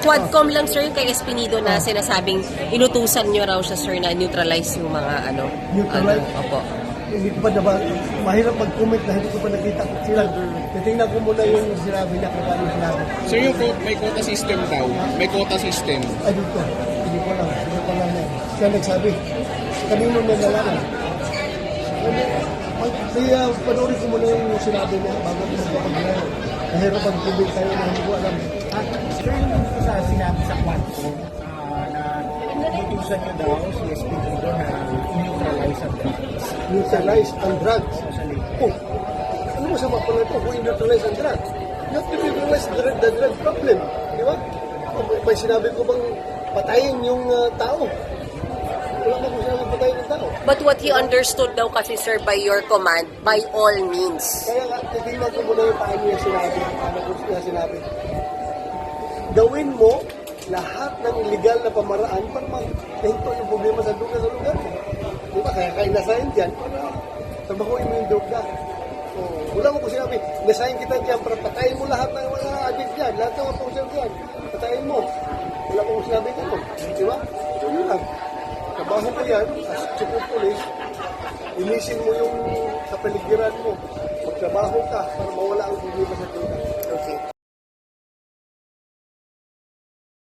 Quadcom lang sir yung kay Espinido na sinasabing inutusan nyo raw siya sir na neutralize yung mga ano. Neutralize? Ano, opo. Hindi ko pa diba, mahirap mag-comment na hindi ko pa nakita sila. Titingnan ko muna yung sinabi niya kung paano sinabi. Sir, yung quote, may quota system daw. May quota system. Ay, dito. Hindi ko lang. Hindi ko lang yan. Siya nagsabi. Kanino na nalaman. Kaya panoorin ko muna yung sinabi niya bago ko magpapaglayo. Mahirap mag-comment tayo na hindi ko alam. Sa sa Quadcom ah, na inutusan niyo daw si SP Guido na neutralize ang drugs Neutralize ang drugs. Oh, ano mo sa mga pala ito kung neutralize ang drugs? You have to neutralize the, the drug problem. Di ba? May- sinabi ko bang patayin yung ah, tao? Wala mo kung sinabi patayin yung tao. But what he understood daw kasi sir by your command, by all means. Kaya nga, titingnan ko muna yung paano niya sinabi. Paano ko niya sinabi. Gawin mo lahat ng illegal na pamaraan para mahinto yung problema sa lugar sa lugar. Di ba? Kaya kayo nasahin dyan para trabahuin mo yung droga. Oh, wala mo ko sinabi, nasahin kita dyan para patayin mo lahat ng mga addict dyan, lahat ng mga pusher dyan. Patayin mo. Wala ko sinabi ko. Di ba? So yun lang. Trabaho ko yan, as chief of police, inisin mo yung kapaligiran mo. Magtrabaho ka para mawala ang problema sa droga. Okay.